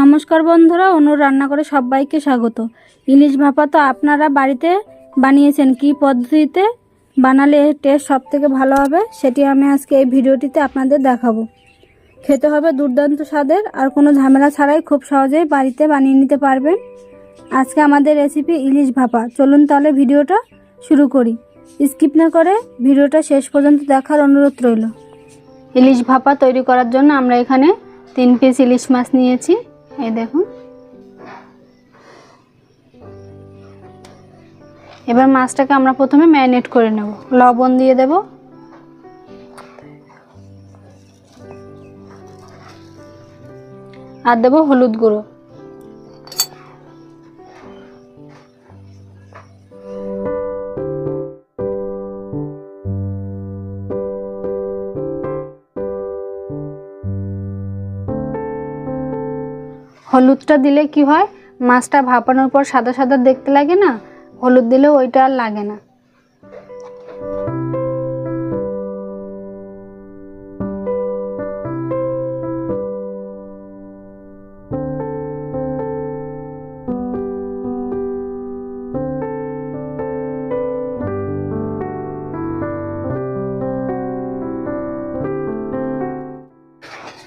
নমস্কার বন্ধুরা, অনুর রান্না করে সবাইকে স্বাগত। ইলিশ ভাপা তো আপনারা বাড়িতে বানিয়েছেন, কি পদ্ধতিতে বানালে টেস্ট সব থেকে ভালো হবে সেটি আমি আজকে এই ভিডিওটিতে আপনাদের দেখাবো। খেতে হবে দুর্দান্ত স্বাদের, আর কোনো ঝামেলা ছাড়াই খুব সহজেই বাড়িতে বানিয়ে নিতে পারবেন। আজকে আমাদের রেসিপি ইলিশ ভাপা। চলুন তাহলে ভিডিওটা শুরু করি। স্কিপ না করে ভিডিওটা শেষ পর্যন্ত দেখার অনুরোধ রইল। ইলিশ ভাপা তৈরি করার জন্য আমরা এখানে তিন পিস ইলিশ মাছ নিয়েছি। এই দেখুন। এবার মাছটাকে আমরা প্রথমে ম্যারিনেট করে নেব। লবণ দিয়ে দেব। আর দেবো হলুদ গুঁড়ো। হলুদটা দিলে কি হয়? মাছটা ভাপানোর পর সাদা সাদা দেখতে লাগে না? হলুদ দিলে ওইটা আর লাগে না।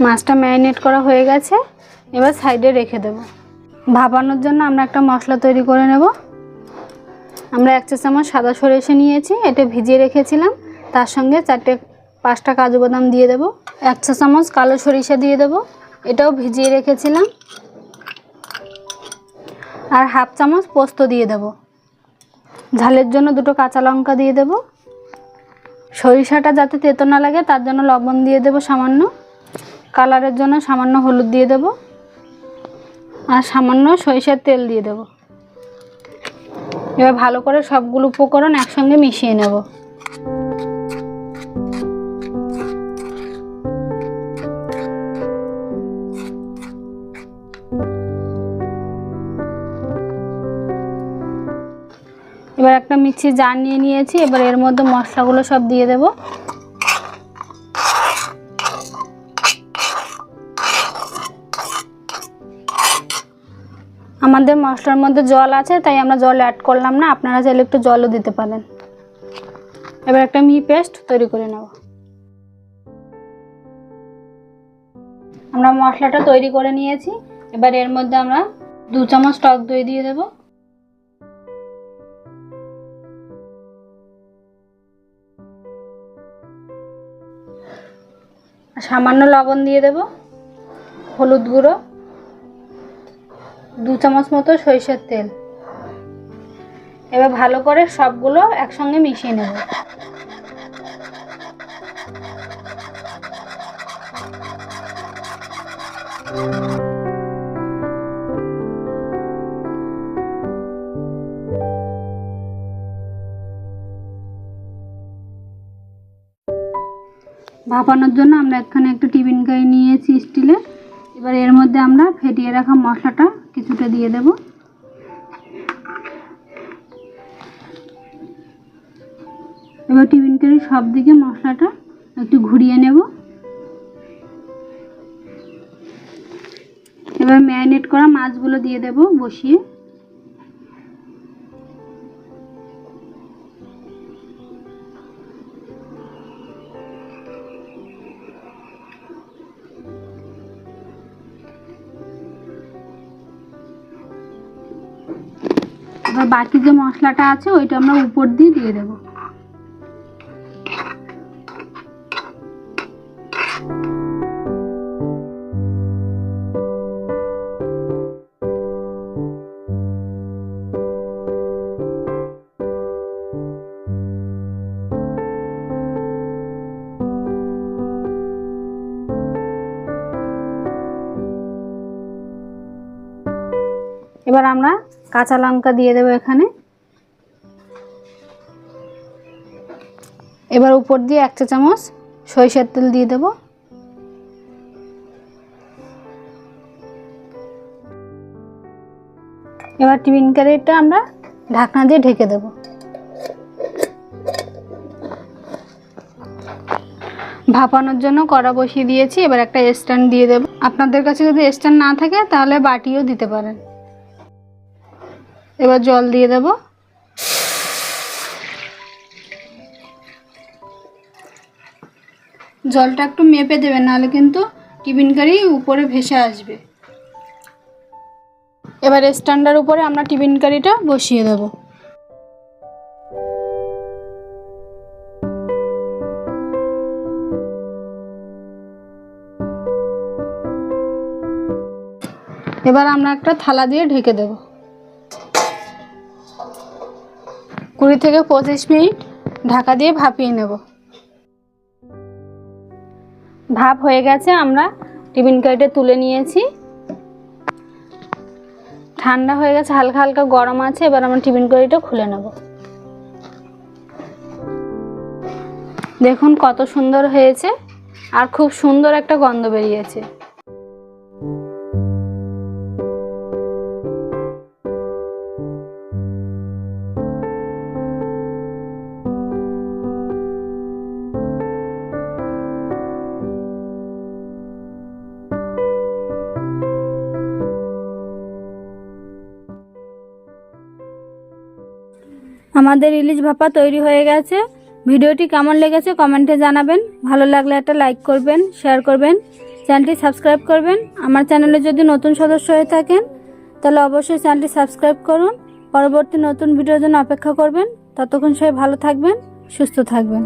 মাছটা ম্যারিনেট করা হয়ে গেছে। এবার সাইডে রেখে দেব। ভাপানোর জন্য আমরা একটা মশলা তৈরি করে নেব। আমরা এক চা চামচ সাদা সরিষা নিয়েছি, এটা ভিজিয়ে রেখেছিলাম। তার সঙ্গে চারটে, পাঁচটা কাজু বাদাম দিয়ে দেব। এক চা চামচ কালো সরিষা দিয়ে দেব, এটাও ভিজিয়ে রেখেছিলাম। আর হাফ চামচ পোস্ত দিয়ে দেব। ঝালের জন্য দুটো কাঁচা লঙ্কা দিয়ে দেব। সরিষাটা যাতে তেতো না লাগে, তার জন্য লবণ দিয়ে দেব সামান্য। কালারের জন্য সামান্য হলুদ দিয়ে দেব। আর সামান্য সরিষার তেল দিয়ে দেব। এবার ভালো করে সবগুলো উপকরণ একসঙ্গে মিশিয়ে নেব। এবার একটা মিক্সি জার নিয়ে নিয়েছি, এবার এর মধ্যে মশলাগুলো সব দিয়ে দেবো। আমাদের মশলার মধ্যে জল আছে, তাই আমরা জল অ্যাড করলাম না। আপনারা চাইলে একটু জলও দিতে পারেন। এবার একটা মিহি পেস্ট তৈরি করে নেব। আমরা মশলাটা তৈরি করে নিয়েছি। এবার এর মধ্যে আমরা দু চামচ টক দই দিয়ে দেব। সামান্য লবণ দিয়ে দেব। হলুদ গুঁড়ো। দু চামচ মতো সরিষার তেল। এবার ভালো করে সবগুলো একসঙ্গে মিশিয়ে নেব। ভাপানোর জন্য আমরা এখানে একটা টিফিন কাই নিয়েছি স্টিলে। এবার এর মধ্যে আমরা ফেটিয়ে রাখা মশলাটা কিছুটা দিয়ে দেব। এবার টিফিন কারি সব দিকে মশলাটা, একটু ঘুরিয়ে নেব। এবার ম্যারিনেট করা মাছগুলো দিয়ে দেব বসিয়ে। এবার বাকি যে মশলাটা আছে ওইটা আমরা উপর দিয়ে দিয়ে দেব। এবার আমরা কাঁচা লঙ্কা দিয়ে দেবো এখানে। এবার উপর দিয়ে এক চা চামচ সরিষার তেল দিয়ে দেবো। এবার টিফিন ক্যারিটা আমরা ঢাকনা দিয়ে ঢেকে দেব। ভাপানোর জন্য কড়া বসিয়ে দিয়েছি, এবার একটা স্ট্যান্ড দিয়ে দেব। আপনাদের কাছে যদি স্ট্যান্ড না থাকে, তাহলে বাটিও দিতে পারেন। এবার জল দিয়ে দেব। জলটা একটু মেপে দেবেন, নাহলে কিন্তু টিফিন কারি উপরে ভেসে আসবে। এবার স্ট্যান্ডার উপরে আমরা টিফিন কারিটা বসিয়ে দেব। এবার আমরা একটা থালা দিয়ে ঢেকে দেব। কুড়ি থেকে পঁচিশ মিনিট ঢাকা দিয়ে ভাপিয়ে নেব। ভাপ হয়ে গেছে, আমরা টিফিন কারিটা তুলে নিয়েছি। ঠান্ডা হয়ে গেছে, হালকা হালকা গরম আছে, এবার আমরা টিফিন কারিটা খুলে নেব। দেখুন কত সুন্দর হয়েছে, আর খুব সুন্দর একটা গন্ধ বেরিয়েছে। আমাদের ইলিশ ভাপা তৈরি হয়ে গেছে। ভিডিওটি কেমন লেগেছে কমেন্টে জানাবেন। ভালো লাগলে একটা লাইক করবেন, শেয়ার করবেন, চ্যানেলটি সাবস্ক্রাইব করবেন। আমার চ্যানেলে যদি নতুন সদস্য হয়ে থাকেন, তাহলে অবশ্যই চ্যানেলটি সাবস্ক্রাইব করুন। পরবর্তী নতুন ভিডিওর জন্য অপেক্ষা করবেন। ততক্ষণ সবাই ভালো থাকবেন, সুস্থ থাকবেন।